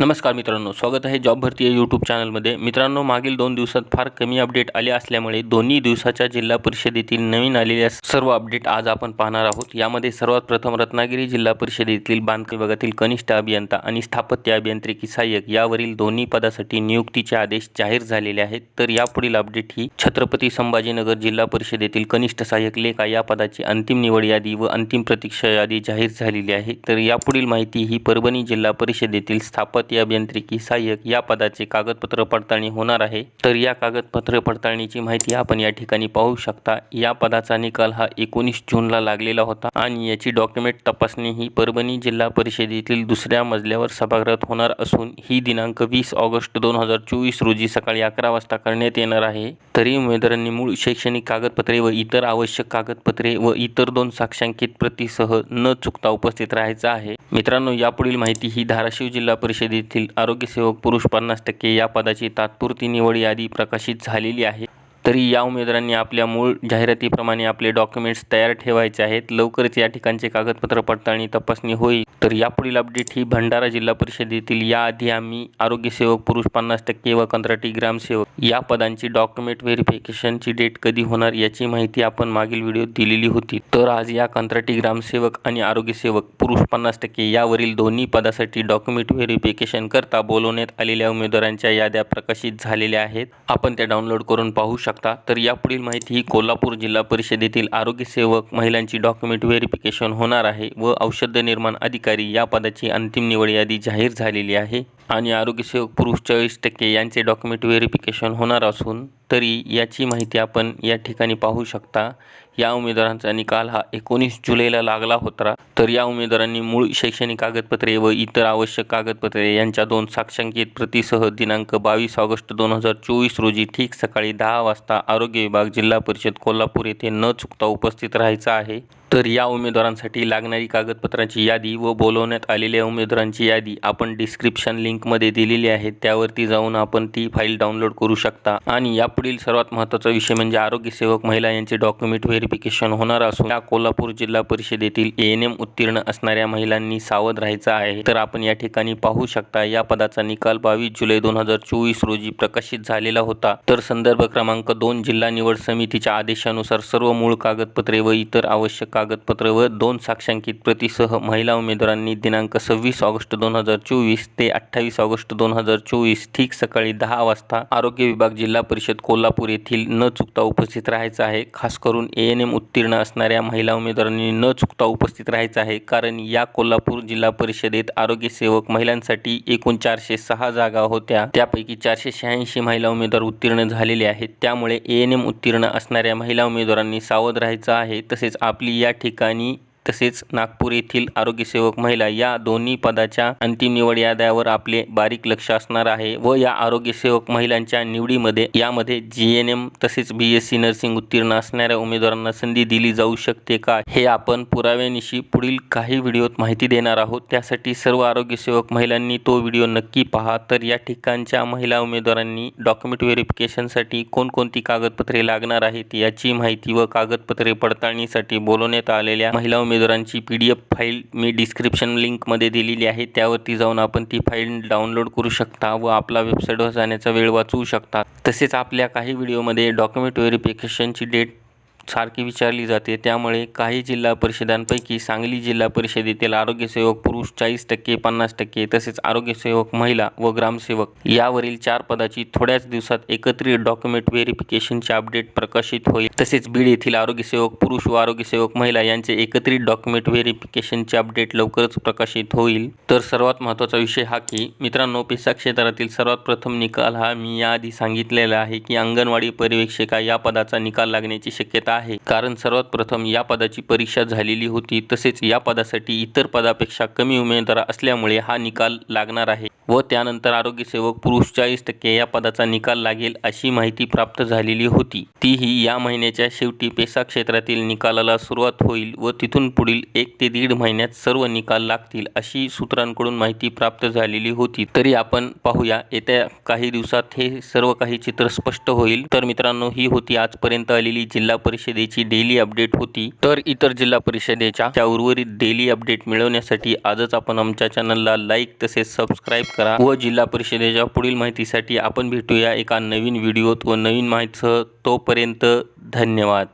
नमस्कार मित्रांनो स्वागत आहे जॉब भरती या यूट्यूब चॅनलमध्ये मित्रांनो मागील दोन दिवसात फार कमी अपडेट आले असल्यामुळे दोन्ही दिवसाच्या जिल्हा परिषदेतील नवीन आलेल्या सर्व अपडेट आज आपण पाहणार आहोत. यामध्ये सर्वात प्रथम रत्नागिरी जिल्हा परिषदेतील बांधकाम विभागातील कनिष्ठ अभियंता आणि स्थापत्य अभियांत्रिकी सहाय्यक यावरील दोन्ही पदासाठी नियुक्तीचे आदेश जाहीर झालेले आहेत. तर यापुढील अपडेट ही छत्रपती संभाजीनगर जिल्हा परिषदेतील कनिष्ठ सहाय्यक लेखा या पदाची अंतिम निवड यादी व अंतिम प्रतीक्षा यादी जाहीर झालेली आहे. तर यापुढील माहिती ही परभणी जिल्हा परिषदेतील स्थापत्य अभियांत्रिकी सहाय्यक या पदाचे कागदपत्र पडताळणी होणार आहे. तर या कागदपत्र पडताळणीची माहिती आपण या ठिकाणी पाहू शकता. या पदाचा निकाल हा एकोणीस जूनला लागलेला होता आणि याची डॉक्युमेंट तपासणी ही परभणी जिल्हा परिषदेतील दुसऱ्या मजल्यावर सभागृहात होणार असून ही दिनांक वीस ऑगस्ट दोन हजार चोवीस रोजी सकाळी अकरा वाजता करण्यात येणार आहे. तरी उमेदवारांनी मूळ शैक्षणिक कागदपत्रे व इतर आवश्यक कागदपत्रे व इतर दोन साक्षांकित प्रतीसह न चुकता उपस्थित राहायचं आहे. मित्रांनो यापुढील माहिती ही धाराशिव जिल्हा परिषदे येथील आरोग्यसेवक पुरुष पन्नास टक्के या पदाची तात्पुरती निवड यादी प्रकाशित झालेली आहे. तरी या उमेदवारांनी आपल्या मूळ जाहिरातीप्रमाणे आपले डॉक्युमेंट्स तयार ठेवायचे आहेत. लवकरच या ठिकाणचे कागदपत्र पडताळणी तपासणी होईल. तर यापुढील अपडेट ही भंडारा जिल्हा परिषदेतील याआधी आम्ही आरोग्यसेवक पुरुष पन्नास टक्के व कंत्राटी ग्रामसेवक या पदांची डॉक्युमेंट व्हेरिफिकेशनची डेट कधी होणार याची माहिती आपण मागील व्हिडिओत दिलेली होती. तर आज या कंत्राटी ग्रामसेवक आणि आरोग्यसेवक पुरुष पन्नास टक्के यावरील दोन्ही पदासाठी डॉक्युमेंट व्हेरिफिकेशन करता बोलवण्यात आलेल्या उमेदवारांच्या याद्या प्रकाशित झालेल्या आहेत. आपण त्या डाउनलोड करून पाहू शकता. तर यापुढील माहिती ही कोल्हापूर जिल्हा परिषदेतील आरोग्यसेवक महिलांची डॉक्युमेंट व्हेरिफिकेशन होणार आहे व औषध निर्माण अधिकारी या पदाची अंतिम निवड यादी जाहीर झालेली आहे. आणि आरोग्यसेवक पुरुष चाळीस टक्के यांचे डॉक्युमेंट व्हेरिफिकेशन होणार असून तरी याची माहिती आपण या ठिकाणी पाहू शकता. या उमेदवारांचा निकाल हा एकोणीस जुलैला लागला होता. तर या उमेदवारांनी मूळ शैक्षणिक कागदपत्रे व इतर आवश्यक कागदपत्रे यांच्या दोन साक्षांकित प्रतीसह दिनांक बावीस ऑगस्ट दोन हजार चोवीस रोजी ठीक सकाळी दहा वाजता आरोग्य विभाग जिल्हा परिषद कोल्हापूर येथे न चुकता उपस्थित राहायचं आहे. तर या उमेदवारांसाठी लागणारी कागदपत्रांची यादी व बोलवण्यात आलेल्या उमेदवारांची यादी आपण डिस्क्रिप्शन लिंकमध्ये दिलेली आहे. त्यावरती जाऊन आपण ती फाईल डाउनलोड करू शकता. आणि यापुढील सर्वात महत्त्वाचा विषय म्हणजे आरोग्यसेवक महिला यांचे डॉक्युमेंट व्हेरिफिकेशन होणार असून या कोल्हापूर जिल्हा परिषदेतील ए एन एम उत्तीर्ण असणाऱ्या महिलांनी सावध राहायचं आहे. तर आपण या ठिकाणी पाहू शकता या पदाचा निकाल बावीस जुलै दोन हजार चोवीस रोजी प्रकाशित झालेला होता. तर संदर्भ क्रमांक दोन जिल्हा निवड समितीच्या आदेशानुसार सर्व मूळ कागदपत्रे व इतर आवश्यक कागदपत्र व दोन साक्षांकित प्रतीसह महिला उमेदवारांनी दिनांक सव्वीस ऑगस्ट दोन हजार चोवीस ते अठ्ठावीस ऑगस्ट दोन हजार चोवीस ठीक सकाळी दहा वाजता आरोग्य विभाग जिल्हा परिषद कोल्हापूर येथील न चुकता उपस्थित राहायचं आहे. खास करून ए एन एम उत्तीर्ण असणाऱ्या महिला उमेदवारांनी न चुकता उपस्थित राहायचं आहे कारण या कोल्हापूर जिल्हा परिषदेत आरोग्यसेवक महिलांसाठी एकूण चारशे सहा जागा होत्या. त्यापैकी चारशे शहाऐंशी महिला उमेदवार उत्तीर्ण झालेले आहेत. त्यामुळे ए एन एम उत्तीर्ण असणाऱ्या महिला उमेदवारांनी सावध राहायचं आहे. तसेच आपली या या ठिकाणी तसेच नागपूर येथील आरोग्यसेवक महिला या दोन्ही पदाच्या अंतिम निवड याद्यावर आपले बारीक लक्ष असणार आहे व या आरोग्यसेवक महिलांच्या निवडीमध्ये यामध्ये जी एन एम तसेच बी एस सी नर्सिंग उत्तीर्ण असणाऱ्या उमेदवारांना संधी दिली जाऊ शकते का हे आपण पुराव्यानिशी पुढील काही व्हिडिओत माहिती देणार आहोत. त्यासाठी सर्व आरोग्यसेवक महिलांनी तो व्हिडिओ नक्की पहा. तर या ठिकाणच्या महिला उमेदवारांनी डॉक्युमेंट व्हेरिफिकेशनसाठी कोणकोणती कागदपत्रे लागणार आहेत याची माहिती व कागदपत्रे पडताळणीसाठी बोलवण्यात आलेल्या महिला उमेदवारांची पी डी एफ फाईल मी डिस्क्रिप्शन लिंकमध्ये दिलेली आहे. त्यावरती जाऊन आपण ती फाईल डाउनलोड करू शकता व आपला वेबसाईटवर जाण्याचा वेळ वाचवू शकता. तसेच आपल्या काही व्हिडिओमध्ये डॉक्युमेंट व्हेरिफिकेशनची डेट सारखी विचारली जाते. त्यामुळे काही जिल्हा परिषदांपैकी सांगली जिल्हा परिषदेतील आरोग्यसेवक पुरुष चाळीस टक्के पन्नास टक्के तसेच आरोग्यसेवक महिला व ग्रामसेवक यावरील चार पदाची थोड्याच दिवसात एकत्रित डॉक्युमेंट व्हेरिफिकेशनचे अपडेट प्रकाशित होईल. तसेच बीड येथील आरोग्यसेवक पुरुष व आरोग्यसेवक महिला यांचे एकत्रित डॉक्युमेंट व्हेरिफिकेशनचे अपडेट लवकरच प्रकाशित होईल. तर सर्वात महत्त्वाचा विषय हा की मित्रांनो पेसा क्षेत्रातील सर्वात प्रथम निकाल हा मी याआधी सांगितलेला आहे की अंगणवाडी पर्यवेक्षिका या पदाचा निकाल लागण्याची शक्यता आहे. कारण सर्वात प्रथम या पदाची परीक्षा झालेली होती. तसेच या पदासाठी इतर पदापेक्षा कमी उमेदवार असल्यामुळे हा निकाल लागणार आहे व त्यानंतर आरोग्यसेवक पुरुष चाळीस टक्के या पदाचा निकाल लागेल अशी माहिती प्राप्त झालेली होती. तीही या महिन्याच्या शेवटी पेसा क्षेत्रातील निकालाला सुरुवात होईल व तिथून पुढील एक ते दीड महिन्यात सर्व निकाल लागतील अशी सूत्रांकडून माहिती प्राप्त झालेली होती. तरी आपण पाहूया येत्या काही दिवसात हे सर्व काही चित्र स्पष्ट होईल. तर मित्रांनो ही होती आजपर्यंत आलेली जिल्हा परिषद परिषदेची डेली अपडेट होती. तर इतर जिल्हा परिषदेच्या त्या उर्वरित डेली अपडेट मिळवण्यासाठी आजच आपण आमच्या चॅनलला लाईक तसेच सबस्क्राईब करा व जिल्हा परिषदेच्या पुढील माहितीसाठी आपण भेटूया एका नवीन व्हिडिओत व नवीन माहितीसह. तोपर्यंत धन्यवाद.